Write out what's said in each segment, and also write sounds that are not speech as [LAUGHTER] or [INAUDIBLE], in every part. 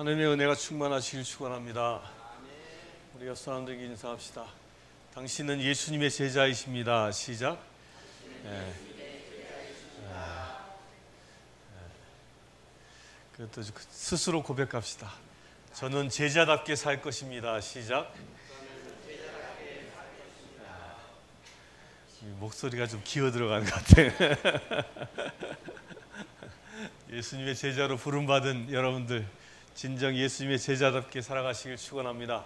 하나님의 은혜가 충만하시길 축원합니다. 우리 옆 사람들에게 인사합시다. 당신은 예수님의 제자이십니다. 시작. 예. 아, 예. 그것도 스스로 고백합시다. 저는 제자답게 살 것입니다. 시작. 아, 이 목소리가 좀 기어 들어가는 것 같아. [LAUGHS] 예수님의 제자로 부름받은 여러분들 진정 예수님의 제자답게 살아가시길 축원합니다.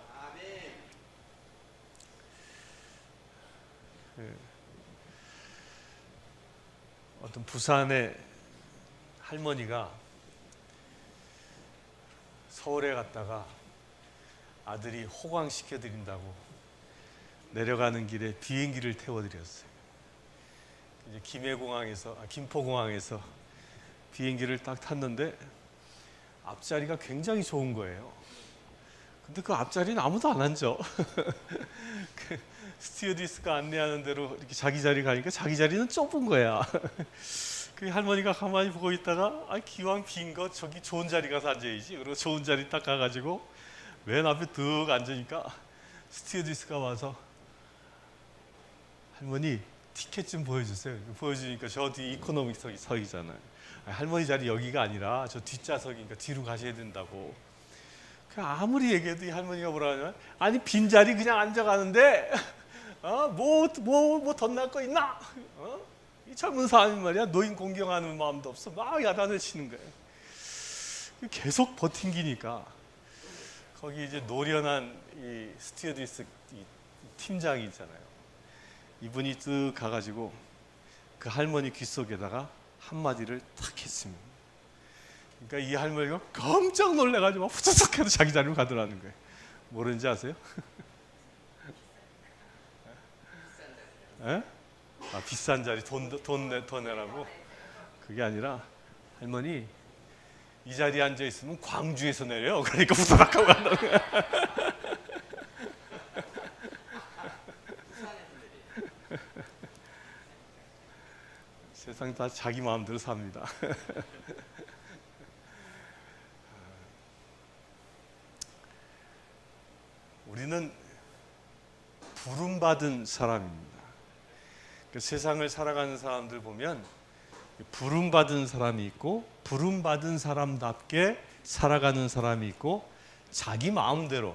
그 어떤 부산의 할머니가 서울에 갔다가 아들이 호강시켜 드린다고 내려가는 길에 비행기를 태워 드렸어요. 이제 김해공항에서 아, 김포공항에서 비행기를 딱 탔는데 앞자리가 굉장히 좋은 거예요. 근데 그 앞자리는 아무도 안 앉아. [LAUGHS] 그 스튜어디스가 안내하는 대로 이렇게 자기 자리 가니까 자기 자리는 좁은 거야. [LAUGHS] 그 할머니가 가만히 보고 있다가 아 기왕 빈 거 저기 좋은 자리 가서 앉아야지. 그리고 좋은 자리 딱 가가지고 맨 앞에 득 앉으니까 스튜어디스가 와서 할머니 티켓 좀 보여주세요. 보여주니까 저 뒤 이코노믹석이 석이잖아요. 할머니 자리 여기가 아니라 저 뒷좌석이니까 뒤로 가셔야 된다고. 그 아무리 얘기해도 이 할머니가 뭐라 하냐면 아니 빈 자리 그냥 앉아가는데 [LAUGHS] 어뭐뭐뭐 덧날 거 있나? 어? 이 젊은 사람이 말이야 노인 공경하는 마음도 없어 막 야단을 치는 거예요. 계속 버팅기니까 거기 이제 노련한 이 스튜어디스 이 팀장이 있잖아요. 이분이 쓱 가가지고 그 할머니 귀 속에다가 한마디를 탁 했습니다. 그러니까 이 할머니가 깜짝 놀래가지고 후다닥 해도 자기 자리로 가더라는 거예요. 모르는지 아세요? [LAUGHS] 에? 아 비싼 자리 돈돈내더 내라고 그게 아니라 할머니 이 자리에 앉아 있으면 광주에서 내려 그러니까 후다닥 하고 간다는 거야. [LAUGHS] 세상 다 자기 마음대로 삽니다. [LAUGHS] 우리는 부름받은 사람입니다. 그 세상을 살아가는 사람들 보면 부름받은 사람이 있고 부름받은 사람답게 살아가는 사람이 있고 자기 마음대로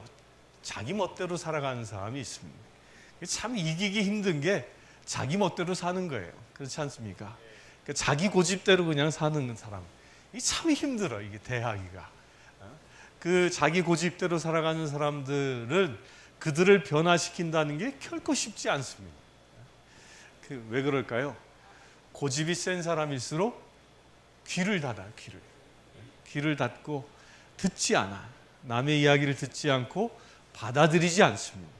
자기 멋대로 살아가는 사람이 있습니다. 참 이기기 힘든 게 자기 멋대로 사는 거예요. 그렇지 않습니까? 그러니까 자기 고집대로 그냥 사는 사람. 이참 힘들어 이게 대하기가. 어? 그 자기 고집대로 살아가는 사람들은 그들을 변화시킨다는 게 결코 쉽지 않습니다. 그 왜 그럴까요? 고집이 센 사람일수록 귀를 닫아 귀를 귀를 닫고 듣지 않아 남의 이야기를 듣지 않고 받아들이지 않습니다.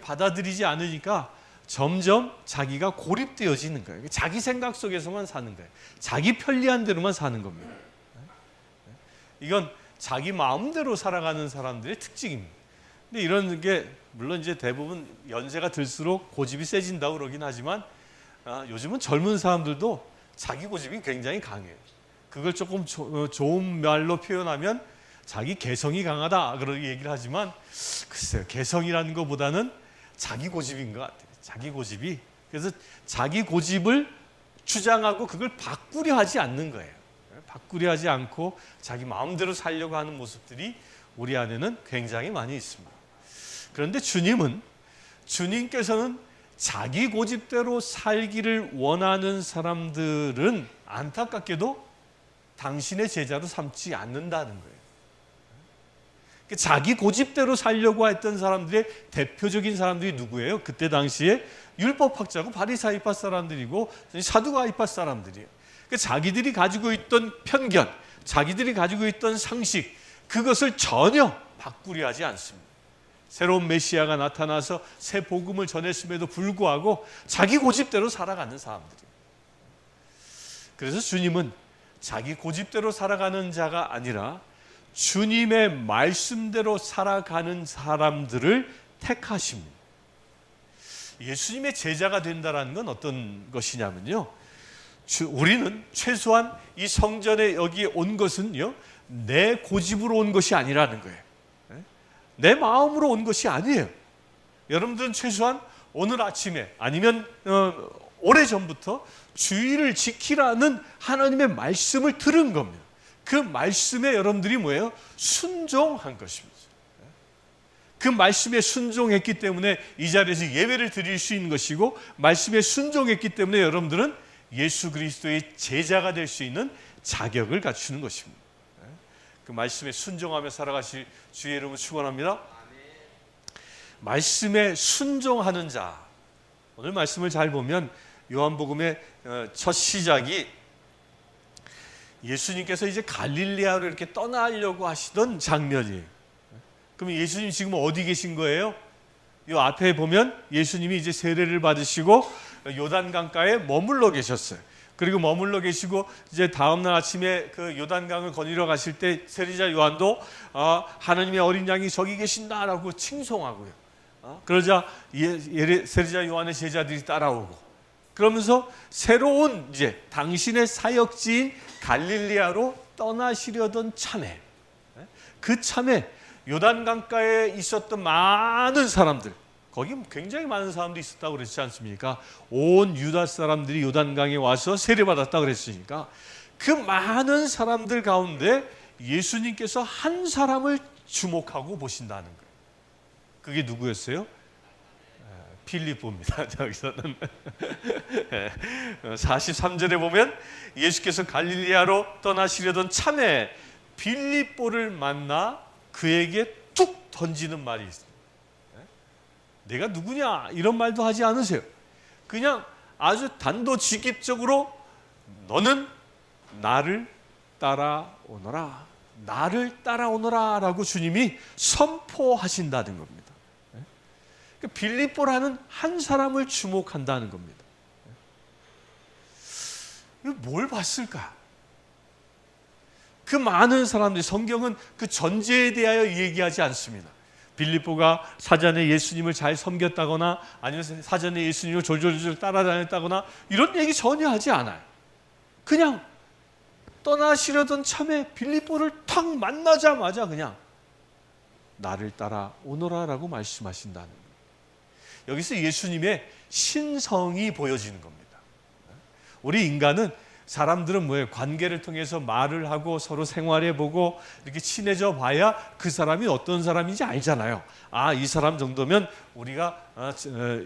받아들이지 않으니까 점점 자기가 고립되어지는 거예요. 자기 생각 속에서만 사는 거예요. 자기 편리한 대로만 사는 겁니다. 이건 자기 마음대로 살아가는 사람들의 특징입니다. 근데 이런 게 물론 이제 대부분 연세가 들수록 고집이 세진다고 그러긴 하지만 아, 요즘은 젊은 사람들도 자기 고집이 굉장히 강해요. 그걸 조금 조, 어, 좋은 말로 표현하면 자기 개성이 강하다 그런 얘기를 하지만 글쎄요 개성이라는 것보다는 자기 고집인 것 같아요. 자기 고집이 그래서 자기 고집을 주장하고 그걸 바꾸려 하지 않는 거예요. 바꾸려 하지 않고 자기 마음대로 살려고 하는 모습들이 우리 안에는 굉장히 많이 있습니다. 그런데 주님은 주님께서는 자기 고집대로 살기를 원하는 사람들은 안타깝게도 당신의 제자로 삼지 않는다는 거예요. 자기 고집대로 살려고 했던 사람들의 대표적인 사람들이 누구예요? 그때 당시에 율법학자고 바리사이파 사람들이고 사두가이파 사람들이에요. 자기들이 가지고 있던 편견, 자기들이 가지고 있던 상식, 그것을 전혀 바꾸려 하지 않습니다. 새로운 메시아가 나타나서 새 복음을 전했음에도 불구하고 자기 고집대로 살아가는 사람들이에요. 그래서 주님은 자기 고집대로 살아가는 자가 아니라 주님의 말씀대로 살아가는 사람들을 택하십니다. 예수님의 제자가 된다라는 건 어떤 것이냐면요. 우리는 최소한 이 성전에 여기 온 것은요. 내 고집으로 온 것이 아니라는 거예요. 예? 내 마음으로 온 것이 아니에요. 여러분들은 최소한 오늘 아침에 아니면 어, 오래 전부터 주의를 지키라는 하나님의 말씀을 들은 겁니다. 그 말씀에 여러분들이 뭐예요? 순종한 것입니다. 그 말씀에 순종했기 때문에 이 자리에서 예배를 드릴 수 있는 것이고 말씀에 순종했기 때문에 여러분들은 예수 그리스도의 제자가 될 수 있는 자격을 갖추는 것입니다. 그 말씀에 순종하며 살아가실 주의 이름을 축원합니다. 말씀에 순종하는 자. 오늘 말씀을 잘 보면 요한복음의 어, 첫 시작이 예수님께서 이제 갈릴리아로 이렇게 떠나려고 하시던 장면이에요. 그럼 예수님 지금 어디 계신 거예요? 요 앞에 보면 예수님이 이제 세례를 받으시고 요단강가에 머물러 계셨어요. 그리고 머물러 계시고 이제 다음 날 아침에 그 요단강을 거닐어 가실 때 세리자 요한도 아, 하나님의 어린 양이 저기 계신다라고 칭송하고요. 어? 그러자 예, 세리자 요한의 제자들이 따라오고 그러면서 새로운 이제 당신의 사역지인 갈릴리아로 떠나시려던 참에 그 참에 요단강가에 있었던 많은 사람들 거기 굉장히 많은 사람들이 있었다고 그랬지 않습니까? 온 유다 사람들이 요단강에 와서 세례받았다고 그랬으니까 그 많은 사람들 가운데 예수님께서 한 사람을 주목하고 보신다는 거예요. 그게 누구였어요? 필리포입니다. [LAUGHS] 저기서는 43절에 보면 예수께서 갈릴리아로 떠나시려던 참에 빌립보를 만나 그에게 툭 던지는 말이 있습니다. 내가 누구냐 이런 말도 하지 않으세요. 그냥 아주 단도직입적으로 너는 나를 따라오너라. 나를 따라오너라라고 주님이 선포하신다는 겁니다. 그 빌립보라는 한 사람을 주목한다는 겁니다. 뭘 봤을까? 그 많은 사람들이 성경은 그 전제에 대하여 얘기하지 않습니다. 빌립보가 사전에 예수님을 잘 섬겼다거나 아니면 사전에 예수님을 졸졸졸 따라다녔다거나 이런 얘기 전혀 하지 않아요. 그냥 떠나시려던 참에 빌립보를 탁 만나자마자 그냥 나를 따라 오너라라고 말씀하신다는 거예요. 여기서 예수님의 신성이 보여지는 겁니다. 우리 인간은 사람들은 뭐예요? 관계를 통해서 말을 하고 서로 생활해 보고 이렇게 친해져 봐야 그 사람이 어떤 사람인지 알잖아요. 아, 이 사람 정도면 우리가 아,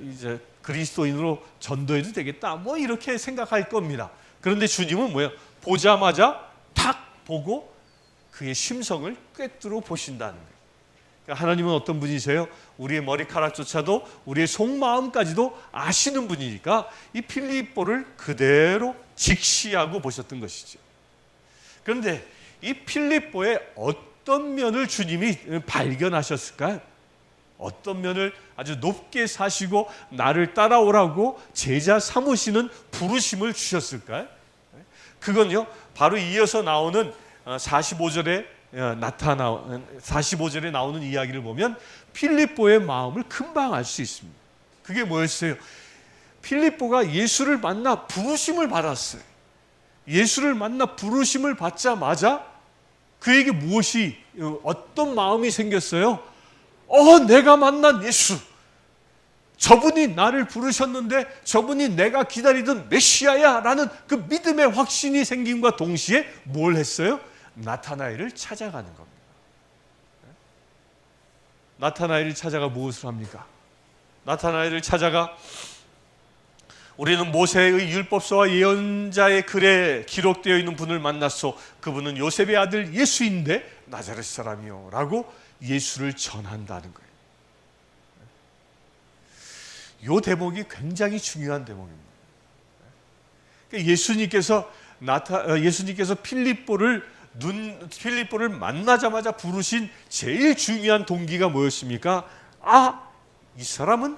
이제 그리스도인으로 전도해도 되겠다. 뭐 이렇게 생각할 겁니다. 그런데 주님은 뭐예요? 보자마자 탁 보고 그의 심성을 꿰뚫어 보신다는 거예요. 그러니까 하나님은 어떤 분이세요? 우리의 머리카락조차도 우리의 속마음까지도 아시는 분이니까 이 필립보를 그대로 직시하고 보셨던 것이죠. 그런데 이 필립보의 어떤 면을 주님이 발견하셨을까요? 어떤 면을 아주 높게 사시고 나를 따라오라고 제자 삼으시는 부르심을 주셨을까요? 그건요, 바로 이어서 나오는 45절에 나타나 45절에 나오는 이야기를 보면 필립보의 마음을 금방 알 수 있습니다. 그게 뭐였어요? 필립보가 예수를 만나 부르심을 받았어요. 예수를 만나 부르심을 받자마자 그에게 무엇이 어떤 마음이 생겼어요? 어, 내가 만난 예수. 저분이 나를 부르셨는데 저분이 내가 기다리던 메시아야라는 그 믿음의 확신이 생김과 동시에 뭘 했어요? 나타나엘을 찾아가는 겁니다. 나타나엘을 찾아가 무엇을 합니까? 나타나엘을 찾아가 우리는 모세의 율법서와 예언자의 글에 기록되어 있는 분을 만났소. 그분은 요셉의 아들 예수인데 나자렛 사람이요라고 예수를 전한다는 거예요. 요 대목이 굉장히 중요한 대목입니다. 그러니까 예수님께서 나타 예수님께서 필립보를 눈 필립보를 만나자마자 부르신 제일 중요한 동기가 뭐였습니까? 아, 이 사람은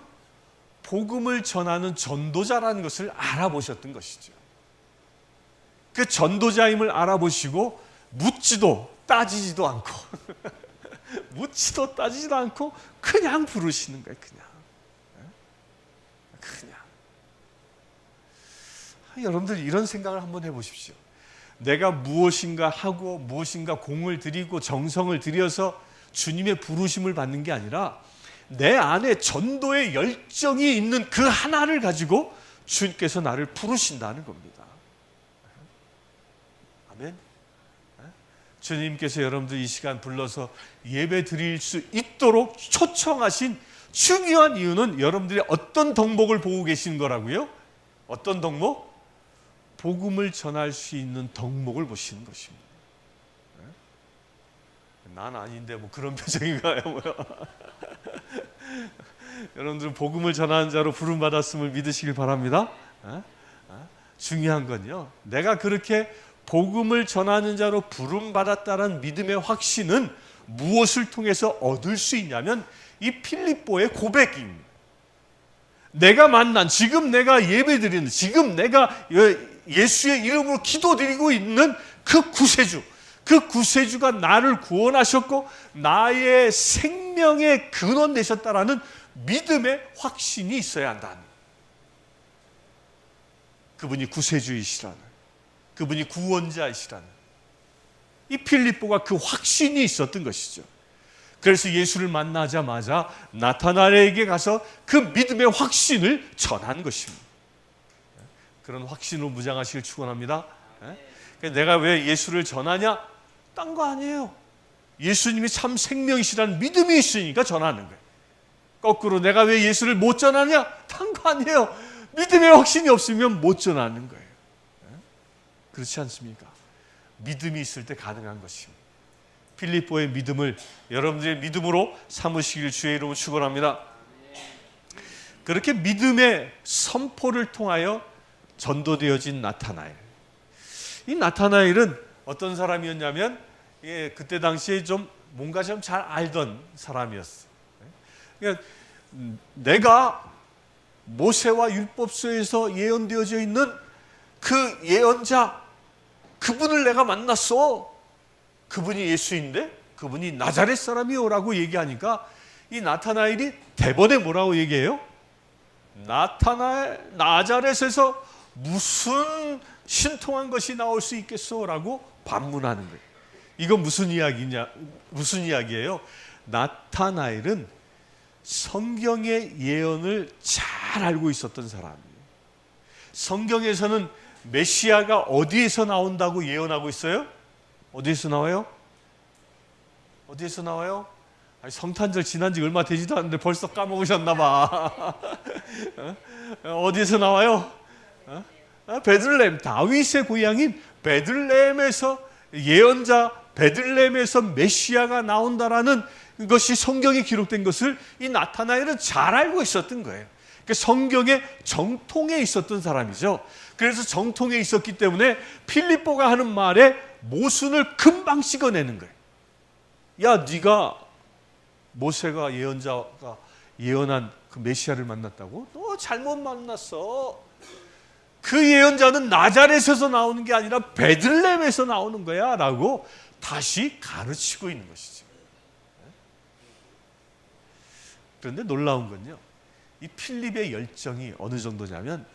복음을 전하는 전도자라는 것을 알아보셨던 것이죠. 그 전도자임을 알아보시고 묻지도 따지지도 않고 [LAUGHS] 묻지도 따지지도 않고 그냥 부르시는 거예요. 그냥 그냥 아, 여러분들 이런 생각을 한번 해 보십시오. 내가 무엇인가 하고 무엇인가 공을 들이고 정성을 들여서 주님의 부르심을 받는 게 아니라 내 안에 전도의 열정이 있는 그 하나를 가지고 주님께서 나를 부르신다는 겁니다. 아멘. 주님께서 여러분들 이 시간 불러서 예배 드릴 수 있도록 초청하신 중요한 이유는 여러분들이 어떤 덕목을 보고 계신 거라고요? 어떤 덕목? 복음을 전할 수 있는 덕목을 보시는 것입니다. 난 아닌데 뭐 그런 [LAUGHS] 표정인가요? 뭐요? [LAUGHS] 여러분들은 복음을 전하는 자로 부름 받았음을 믿으시길 바랍니다. 어? 어? 중요한 건요. 내가 그렇게 복음을 전하는 자로 부름 받았다는 믿음의 확신은 무엇을 통해서 얻을 수 있냐면 이 필립보의 고백입니다. 내가 만난 지금 내가 예배드리는 지금 내가 예수의 이름으로 기도드리고 있는 그 구세주 그 구세주가 나를 구원하셨고 나의 생명의 근원 되셨다라는 믿음의 확신이 있어야 한다는 그분이 구세주이시라는 그분이 구원자이시라는 이 필립보가 그 확신이 있었던 것이죠. 그래서 예수를 만나자마자 나타나에게 가서 그 믿음의 확신을 전한 것입니다. 그런 확신으로 무장하시길 축원합니다. 내가 왜 예수를 전하냐? 딴 거 아니에요. 예수님이 참 생명이시라는 믿음이 있으니까 전하는 거예요. 거꾸로 내가 왜 예수를 못 전하냐? 딴 거 아니에요. 믿음의 확신이 없으면 못 전하는 거예요. 그렇지 않습니까? 믿음이 있을 때 가능한 것입니다. 필리포의 믿음을 여러분들의 믿음으로 삼으시길 주의 이름으로 축원합니다. 그렇게 믿음의 선포를 통하여 전도되어진 나타나엘. 이 나타나엘은 어떤 사람이었냐면 예, 그때 당시에 좀 뭔가 좀 잘 알던 사람이었어. 그러니까 내가 모세와 율법서에서 예언되어져 있는 그 예언자 그분을 내가 만났어. 그분이 예수인데 그분이 나자렛 사람이요라고 얘기하니까 이 나타나엘이 대번에 뭐라고 얘기해요? 나타나엘 나자렛에서 무슨 신통한 것이 나올 수 있겠소라고 반문하는 거예요. 이건 무슨 이야기냐? 무슨 이야기예요? 나타나엘은 성경의 예언을 잘 알고 있었던 사람이에요. 성경에서는 메시아가 어디에서 나온다고 예언하고 있어요? 어디에서 나와요? 어디에서 나와요? 아니, 성탄절 지난 지 얼마 되지도 않는데 벌써 까먹으셨나 봐. [LAUGHS] 어? 어디에서 나와요? 어? 베들레헴 다윗의 고향인 베들레헴에서 예언자 베들레헴에서 메시아가 나온다라는 것이 성경에 기록된 것을 이 나타나엘은 잘 알고 있었던 거예요. 그러니까 성경의 정통에 있었던 사람이죠. 그래서 정통에 있었기 때문에 필립보가 하는 말에 모순을 금방 찍어내는 거예요. 야, 네가 모세가 예언자가 예언한 그 메시아를 만났다고? 너 잘못 만났어. 그 예언자는 나자렛에서 나오는 게 아니라 베들렘에서 나오는 거야 라고 다시 가르치고 있는 것이죠. 그런데 놀라운 건요. 이 필립의 열정이 어느 정도냐면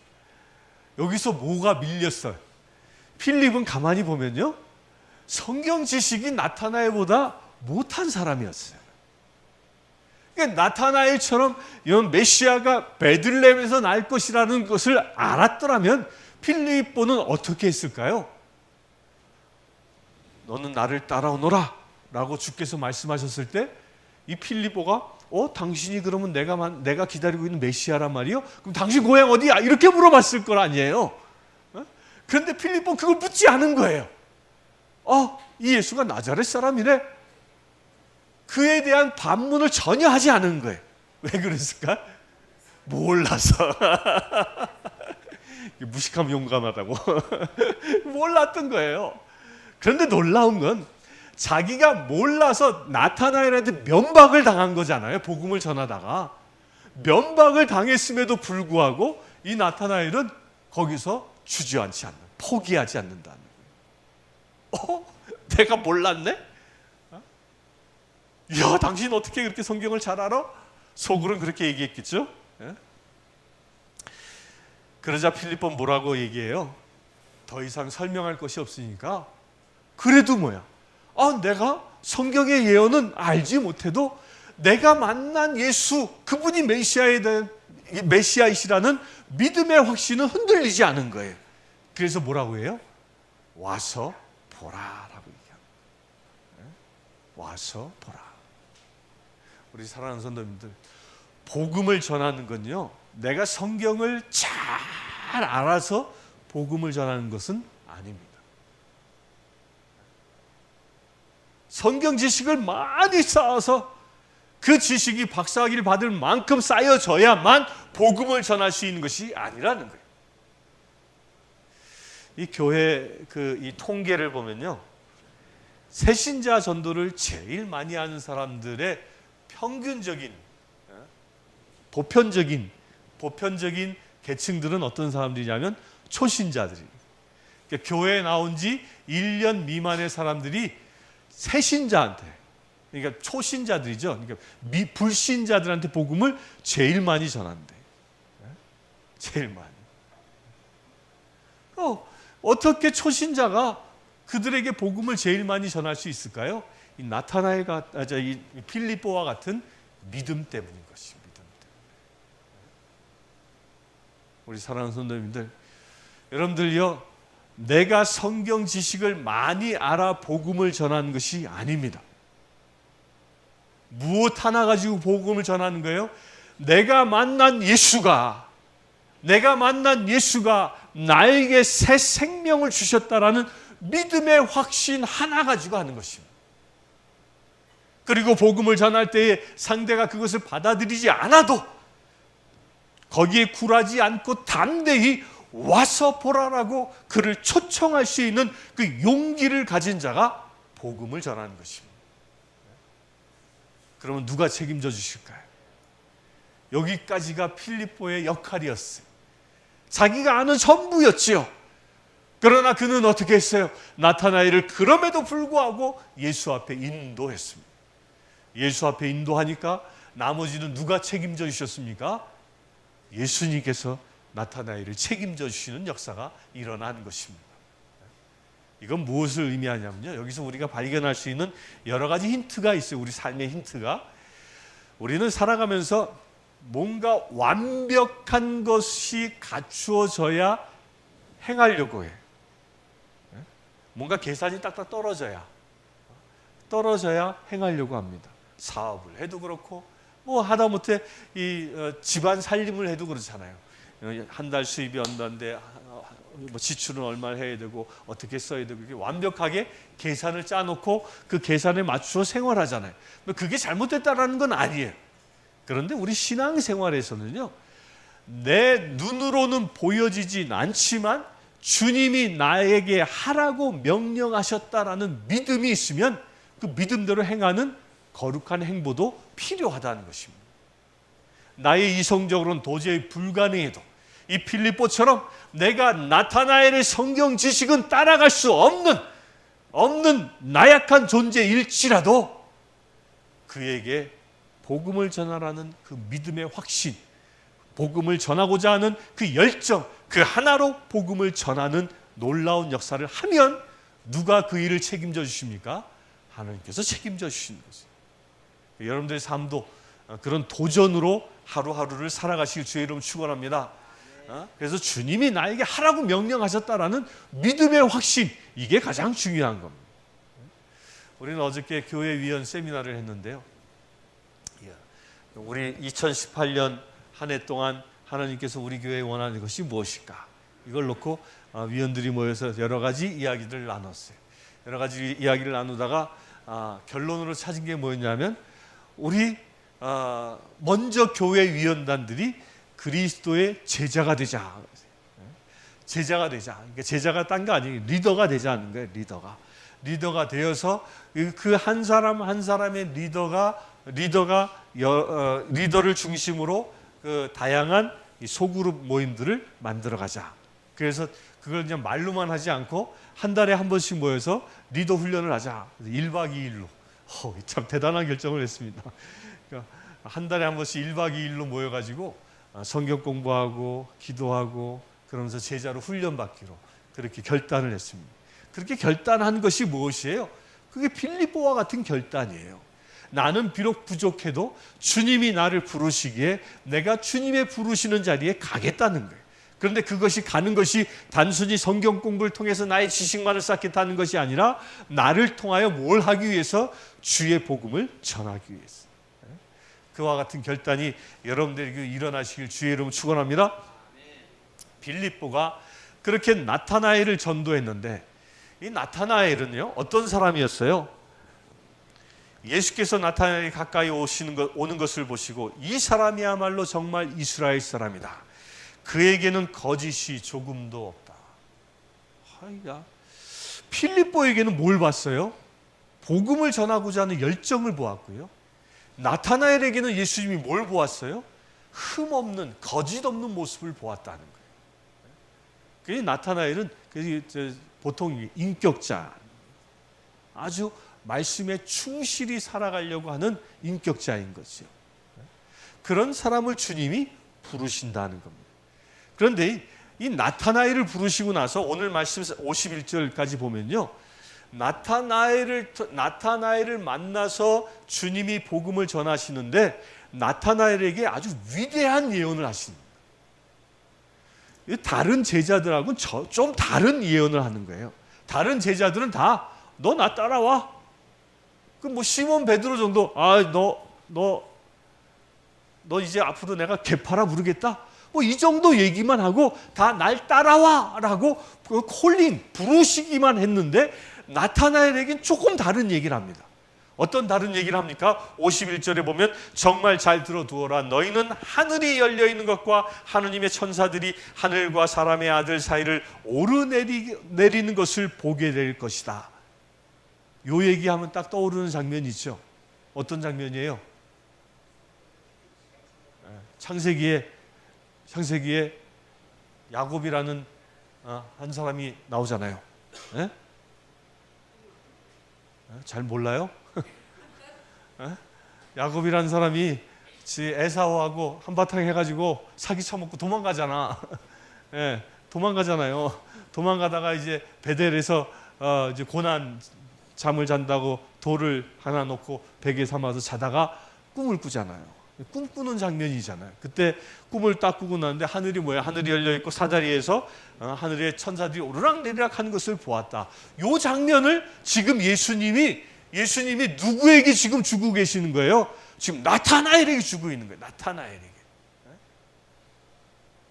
여기서 뭐가 밀렸어요. 필립은 가만히 보면요. 성경 지식이 나타나엘보다 못한 사람이었어요. 그러니까 나타나엘처럼 이런 메시아가 베들렘에서 날 것이라는 것을 알았더라면 필리포는 어떻게 했을까요? 너는 나를 따라오너라 라고 주께서 말씀하셨을 때 이 필리포가 어 당신이 그러면 내가 내가 기다리고 있는 메시아란 말이요? 그럼 당신 고향 어디야? 이렇게 물어봤을 걸 아니에요. 어? 그런데 필리포 그걸 묻지 않은 거예요. 어, 이 예수가 나자렛 사람이래. 그에 대한 반문을 전혀 하지 않은 거예요. [LAUGHS] 왜 그랬을까? 몰라서. [LAUGHS] 무식하면 용감하다고. [LAUGHS] 몰랐던 거예요. 그런데 놀라운 건 자기가 몰라서 나타나엘한테 면박을 당한 거잖아요. 복음을 전하다가. 면박을 당했음에도 불구하고 이 나타나엘은 거기서 주저앉지 않는, 포기하지 않는다는 거예요. 어? 내가 몰랐네? 어? 야, 당신 어떻게 그렇게 성경을 잘 알아? 속으로는 그렇게 얘기했겠죠? 예? 그러자 필립본 뭐라고 얘기해요? 더 이상 설명할 것이 없으니까 그래도 뭐야? 아, 내가 성경의 예언은 알지 못해도 내가 만난 예수 그분이 메시아에 대한 메시아이시라는 믿음의 확신은 흔들리지 않은 거예요. 그래서 뭐라고 해요? 와서 보라라고 얘기합니다. 네? 와서 보라. 우리 사랑하는 성도님들, 복음을 전하는 건요. 내가 성경을 잘 알아서 복음을 전하는 것은 아닙니다. 성경 지식을 많이 쌓아서 그 지식이 박사학위를 받을 만큼 쌓여져야만 복음을 전할 수 있는 것이 아니라는 거예요. 이 교회 그 이 통계를 보면요. 새신자 전도를 제일 많이 하는 사람들의 평균적인 어, 보편적인 보편적인 계층들은 어떤 사람들이냐면 초신자들이. 그러니까 교회에 나온 지 1년 미만의 사람들이 새신자한테 그러니까 초신자들이죠. 그러니까 미, 불신자들한테 복음을 제일 많이 전한대. 예? 제일 많이. 어, 어떻게 초신자가 그들에게 복음을 제일 많이 전할 수 있을까요? 이 나타나엘과 아, 저, 이 필리포와 같은 믿음 때문인 것입니다. 믿음. 우리 사랑하는 성도님들, 여러분들요, 내가 성경 지식을 많이 알아 복음을 전하는 것이 아닙니다. 무엇 하나 가지고 복음을 전하는 거예요? 내가 만난 예수가 내가 만난 예수가 나에게 새 생명을 주셨다라는 믿음의 확신 하나 가지고 하는 것입니다. 그리고 복음을 전할 때에 상대가 그것을 받아들이지 않아도 거기에 굴하지 않고 담대히 와서 보라라고 그를 초청할 수 있는 그 용기를 가진 자가 복음을 전하는 것입니다. 그러면 누가 책임져 주실까요? 여기까지가 필리포의 역할이었어요. 자기가 아는 전부였지요. 그러나 그는 어떻게 했어요? 나타나이를 그럼에도 불구하고 예수 앞에 인도했습니다. 예수 앞에 인도하니까 나머지는 누가 책임져 주셨습니까? 예수님께서 나타나이를 책임져 주시는 역사가 일어나는 것입니다. 이건 무엇을 의미하냐면요. 여기서 우리가 발견할 수 있는 여러 가지 힌트가 있어요. 우리 삶의 힌트가. 우리는 살아가면서 뭔가 완벽한 것이 갖추어져야 행하려고 해. 뭔가 계산이 딱딱 떨어져야 떨어져야 행하려고 합니다. 사업을 해도 그렇고 뭐 하다못해 이 어, 집안 살림을 해도 그렇잖아요. 한 달 수입이 얼마인데 뭐 지출은 얼마 해야 되고 어떻게 써야 되고 이게 완벽하게 계산을 짜놓고 그 계산에 맞추어 생활하잖아요. 뭐 그게 잘못됐다라는 건 아니에요. 그런데 우리 신앙 생활에서는요, 내 눈으로는 보여지진 않지만 주님이 나에게 하라고 명령하셨다라는 믿음이 있으면 그 믿음대로 행하는 거룩한 행보도 필요하다는 것입니다. 나의 이성적으로는 도저히 불가능해도 이 필리포처럼 내가 나타나엘의 성경 지식은 따라갈 수 없는 없는 나약한 존재일지라도 그에게 복음을 전하라는 그 믿음의 확신, 복음을 전하고자 하는 그 열정, 그 하나로 복음을 전하는 놀라운 역사를 하면 누가 그 일을 책임져 주십니까? 하나님께서 책임져 주시는 거죠. 여러분들의 삶도 그런 도전으로 하루하루를 살아가시길 주의 이름 축원합니다. 어? 그래서 주님이 나에게 하라고 명령하셨다라는 믿음의 확신 이게 가장 중요한 겁니다. 우리는 어저께 교회 위원 세미나를 했는데요. 예. 우리 2018년 한 해 동안 하나님께서 우리 교회에 원하는 것이 무엇일까? 이걸 놓고 어, 위원들이 모여서 여러 가지 이야기를 나눴어요. 여러 가지 이야기를 나누다가 아, 결론으로 찾은 게 뭐였냐면 우리 아, 먼저 교회 위원단들이 그리스도의 제자가 되자. 제자가 되자. 그러니까 제자가 딴거 아니에요. 리더가 되자는 거예요. 리더가. 리더가 되어서 그 한 사람 한 사람의 리더가 리더가 여, 어, 리더를 중심으로 그 다양한 소그룹 모임들을 만들어 가자. 그래서 그걸 그냥 말로만 하지 않고 한 달에 한 번씩 모여서 리더 훈련을 하자. 1박 2일로. 어, 참 대단한 결정을 했습니다. 그러니까 한 달에 한 번씩 1박 2일로 모여가지고 성경 공부하고 기도하고 그러면서 제자로 훈련받기로 그렇게 결단을 했습니다. 그렇게 결단한 것이 무엇이에요? 그게 빌립보와 같은 결단이에요. 나는 비록 부족해도 주님이 나를 부르시기에 내가 주님의 부르시는 자리에 가겠다는 거예요. 그런데 그것이 가는 것이 단순히 성경 공부를 통해서 나의 지식만을 쌓겠다는 것이 아니라 나를 통하여 뭘 하기 위해서 주의 복음을 전하기 위해서. 그와 같은 결단이 여러분들에게 일어나시길 주의 이름 축원합니다. 빌립보가 그렇게 나타나엘을 전도했는데 이 나타나엘은요 어떤 사람이었어요? 예수께서 나타나엘이 가까이 오시는 것, 오는 것을 보시고 이 사람이야말로 정말 이스라엘 사람이다. 그에게는 거짓이 조금도 없다. 하이야. 필립보에게는 뭘 봤어요? 복음을 전하고자 하는 열정을 보았고요. 나타나엘에게는 예수님이 뭘 보았어요? 흠 없는 거짓 없는 모습을 보았다는 거예요. 그 나타나엘은 보통 인격자, 아주 말씀에 충실히 살아가려고 하는 인격자인 거죠. 그런 사람을 주님이 부르신다는 겁니다. 그런데 이 나타나엘을 부르시고 나서 오늘 말씀 51절까지 보면요. 나타나엘을 나타나엘을 만나서 주님이 복음을 전하시는데 나타나엘에게 아주 위대한 예언을 하십니다. 다른 제자들하고는 좀 다른 예언을 하는 거예요. 다른 제자들은 다 너 나 따라와. 그 뭐 시몬 베드로 정도 아너너너 이제 앞으로 내가 개파라 부르겠다. 뭐 이 정도 얘기만 하고 다 날 따라와라고 그 콜링 부르시기만 했는데 나타나엘에겐 조금 다른 얘기를 합니다. 어떤 다른 얘기를 합니까? 51절에 보면 정말 잘 들어두어라. 너희는 하늘이 열려 있는 것과 하느님의 천사들이 하늘과 사람의 아들 사이를 오르내리는 것을 보게 될 것이다. 요 얘기하면 딱 떠오르는 장면이 있죠. 어떤 장면이에요? 창세기에 창세기에 야곱이라는 어, 한 사람이 나오잖아요. 예? 잘 몰라요? [LAUGHS] 야곱이라는 사람이 에사오하고 한바탕 해가지고 사기 쳐먹고 도망가잖아. [LAUGHS] 예, 도망가잖아요. 도망가다가 이제 베델에서 어, 이제 고난 잠을 잔다고 돌을 하나 놓고 베개 삼아서 자다가 꿈을 꾸잖아요. 꿈꾸는 장면이잖아요. 그때 꿈을 딱 꾸고 나는데 하늘이 뭐야? 하늘이 열려 있고 사다리에서 어, 하늘의 천사들이 오르락내리락 하는 것을 보았다. 요 장면을 지금 예수님이 예수님이 누구에게 지금 주고 계시는 거예요? 지금 나타나엘에게 주고 있는 거예요. 나타나엘에게. 네?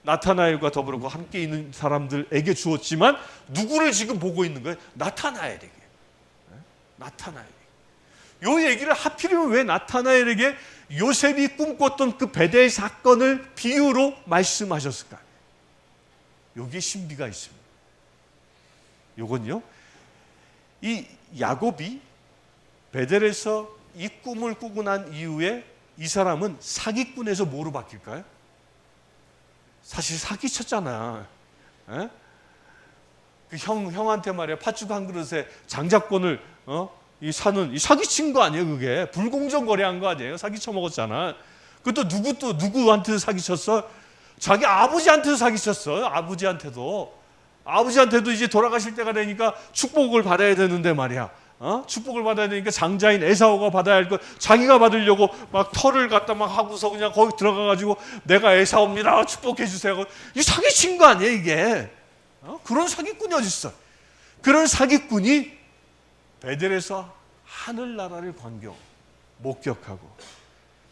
나타나엘과 더불어 함께 있는 사람들에게 주었지만 누구를 지금 보고 있는 거예요? 나타나엘에게. 네? 나타나엘에게. 요 얘기를 하필이면 왜 나타나엘에게 요셉이 꿈꿨던 그 베델 사건을 비유로 말씀하셨을까? 여기에 신비가 있습니다. 요건요. 이 야곱이 베델에서 이 꿈을 꾸고 난 이후에 이 사람은 사기꾼에서 뭐로 바뀔까요? 사실 사기쳤잖아. 에? 그 형, 형한테 말이야 팥죽 한 그릇에 장자권을 어? 이 사는 이 사기친 거 아니에요 그게 불공정 거래한 거 아니에요 사기쳐 먹었잖아. 그것도 누구 또 누구한테 사기쳤어? 자기 아버지한테도 사기쳤어. 아버지한테도 아버지한테도 이제 돌아가실 때가 되니까 축복을 받아야 되는데 말이야. 어? 축복을 받아야 되니까 장자인 에사오가 받아야 할 것 자기가 받으려고 막 털을 갖다 막 하고서 그냥 거기 들어가 가지고 내가 에사오입니다 축복해 주세요 이 사기친 거 아니에요 이게 어? 그런 사기꾼이 어디 있어 그런 사기꾼이 베델에서 하늘나라를 관경 목격하고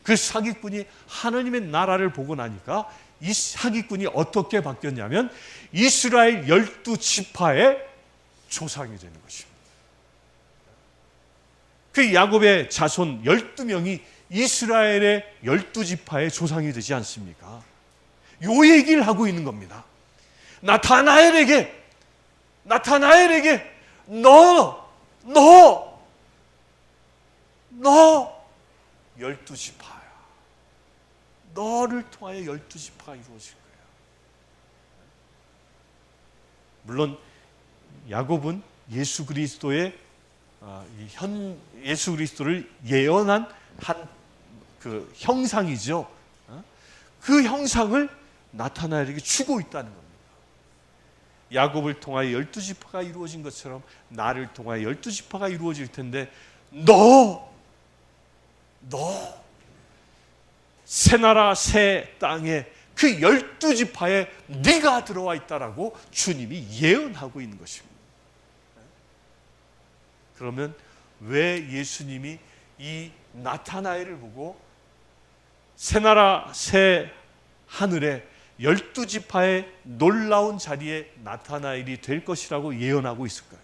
그 사기꾼이 하나님의 나라를 보고 나니까 이 사기꾼이 어떻게 바뀌었냐면 이스라엘 열두 지파의 조상이 되는 것입니다. 그 야곱의 자손 12명이 이스라엘의 12지파의 조상이 되지 않습니까? 요 얘기를 하고 있는 겁니다. 나타나엘에게 나타나엘에게 너, 너, 너 12지파야. 너를 통하여 12지파가 이루어질 거야. 물론 야곱은 예수 그리스도의 아, 현 예수 그리스도를 예언한 한 그 형상이죠. 어? 그 형상을 나타나에게 주고 있다는 겁니다. 야곱을 통하여 열두 지파가 이루어진 것처럼 나를 통하여 열두 지파가 이루어질 텐데 너, 너, 새 나라 새 땅에 그 열두 지파에 네가 들어와 있다라고 주님이 예언하고 있는 것입니다. 그러면 왜 예수님이 이 나타나엘을 보고 새 나라 새 하늘에 열두 지파의 놀라운 자리에 나타나엘이 될 것이라고 예언하고 있을까요?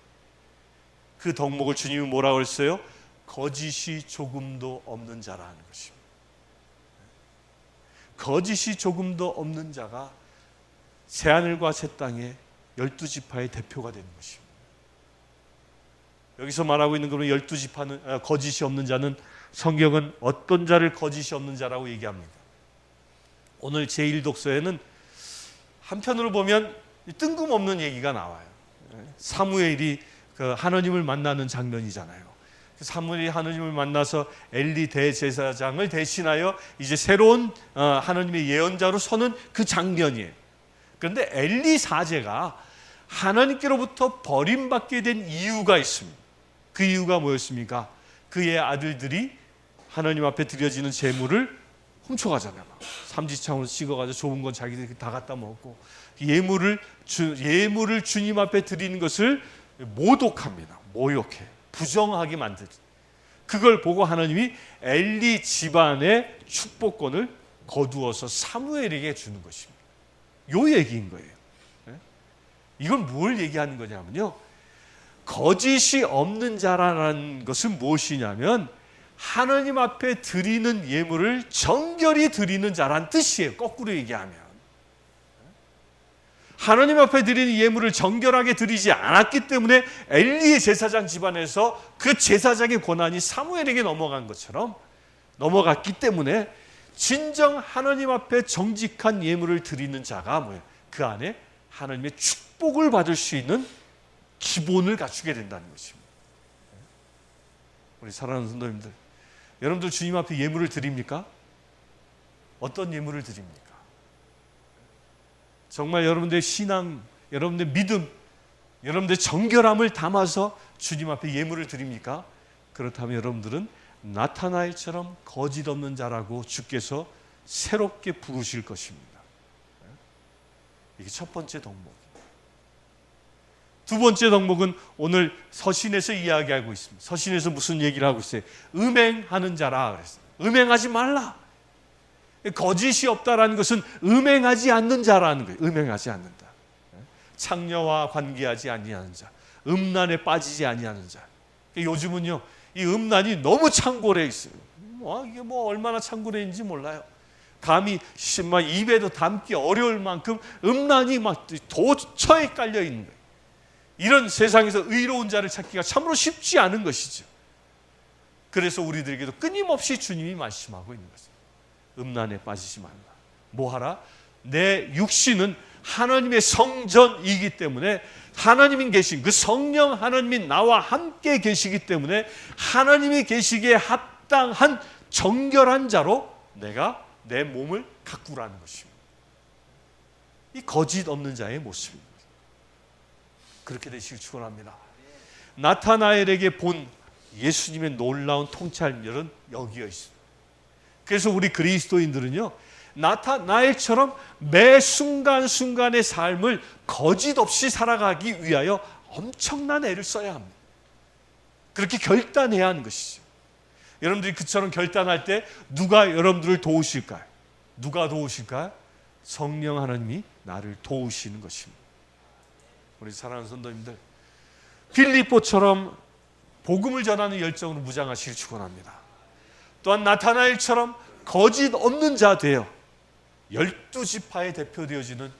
그 덕목을 주님이 뭐라고 했어요? 거짓이 조금도 없는 자라는 것입니다. 거짓이 조금도 없는 자가 새 하늘과 새 땅에 열두 지파의 대표가 되는 것입니다. 여기서 말하고 있는 그런 열두 지파는 아, 거짓이 없는 자는 성경은 어떤 자를 거짓이 없는 자라고 얘기합니까? 오늘 제1독서에는 한편으로 보면 뜬금없는 얘기가 나와요. 사무엘이 그 하나님을 만나는 장면이잖아요. 그 사무엘이 하나님을 만나서 엘리 대제사장을 대신하여 이제 새로운 어, 하나님의 예언자로 서는 그 장면이에요. 그런데 엘리 사제가 하나님께로부터 버림받게 된 이유가 있습니다. 그 이유가 뭐였습니까? 그의 아들들이 하나님 앞에 드려지는 제물을 훔쳐가잖아요. 삼지창으로 찍어가지고 좋은 건 자기들이 다 갖다 먹고 예물을 주, 예물을 주님 앞에 드리는 것을 모독합니다. 모욕해 부정하게 만들. 그걸 보고 하나님이 엘리 집안의 축복권을 거두어서 사무엘에게 주는 것입니다. 요 얘기인 거예요. 예? 이건 뭘 얘기하는 거냐면요. 거짓이 없는 자라는 것은 무엇이냐면 하나님 앞에 드리는 예물을 정결히 드리는 자란 뜻이에요. 거꾸로 얘기하면. 하나님 앞에 드리는 예물을 정결하게 드리지 않았기 때문에 엘리의 제사장 집안에서 그 제사장의 권한이 사무엘에게 넘어간 것처럼 넘어갔기 때문에 진정 하나님 앞에 정직한 예물을 드리는 자가 뭐예요? 그 안에 하나님의 축복을 받을 수 있는 기본을 갖추게 된다는 것입니다. 우리 사랑하는 성도님들, 여러분들 주님 앞에 예물을 드립니까? 어떤 예물을 드립니까? 정말 여러분들의 신앙, 여러분들의 믿음, 여러분들의 정결함을 담아서 주님 앞에 예물을 드립니까? 그렇다면 여러분들은 나타나일처럼 거짓 없는 자라고 주께서 새롭게 부르실 것입니다. 이게 첫 번째 덕목. 두 번째 덕목은 오늘 서신에서 이야기하고 있습니다. 서신에서 무슨 얘기를 하고 있어요? 음행하는 자라 그랬어요. 음행하지 말라. 거짓이 없다라는 것은 음행하지 않는 자라는 거예요. 음행하지 않는다. 창녀와 관계하지 아니하는 자, 음란에 빠지지 아니하는 자. 요즘은요, 이 음란이 너무 창고래 있어요. 뭐 이게 뭐 얼마나 창고래인지 몰라요. 감히 막 입에도 담기 어려울 만큼 음란이 막 도처에 깔려 있는 거예요. 이런 세상에서 의로운 자를 찾기가 참으로 쉽지 않은 것이죠. 그래서 우리들에게도 끊임없이 주님이 말씀하고 있는 것입니다. 음란에 빠지지 말라. 뭐하라? 내 육신은 하나님의 성전이기 때문에 하나님이 계신 그 성령 하나님이 나와 함께 계시기 때문에 하나님이 계시기에 합당한 정결한 자로 내가 내 몸을 가꾸라는 것입니다. 이 거짓 없는 자의 모습입니다. 그렇게 되시길 축원합니다. 나타나엘에게 본 예수님의 놀라운 통찰력은 여기에 있습니다. 그래서 우리 그리스도인들은요. 나타나엘처럼 매 순간순간의 삶을 거짓 없이 살아가기 위하여 엄청난 애를 써야 합니다. 그렇게 결단해야 하는 것이죠. 여러분들이 그처럼 결단할 때 누가 여러분들을 도우실까요? 누가 도우실까요? 성령 하나님이 나를 도우시는 것입니다. 우리 사랑하는 성도님들, 필리포처럼 복음을 전하는 열정으로 무장하시길 축원합니다. 또한 나타나엘처럼 거짓 없는 자 되어 열두 지파의 대표 되어지는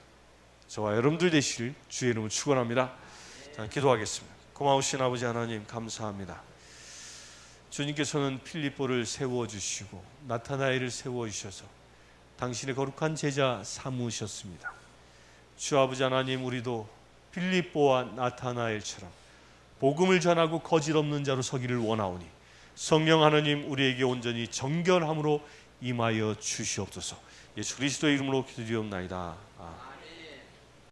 저와 여러분들 되시길 주의 이름으로 축원합니다. 자, 기도하겠습니다. 고마우신 아버지 하나님 감사합니다. 주님께서는 필리포를 세워 주시고 나타나엘을 세워 주셔서 당신의 거룩한 제자 삼으셨습니다. 주 아버지 하나님 우리도 필리포와 나타나엘처럼 복음을 전하고 거짓 없는 자로 서기를 원하오니 성령 하나님 우리에게 온전히 정결함으로 임하여 주시옵소서. 예수 그리스도의 이름으로 기도드리옵나이다. 아.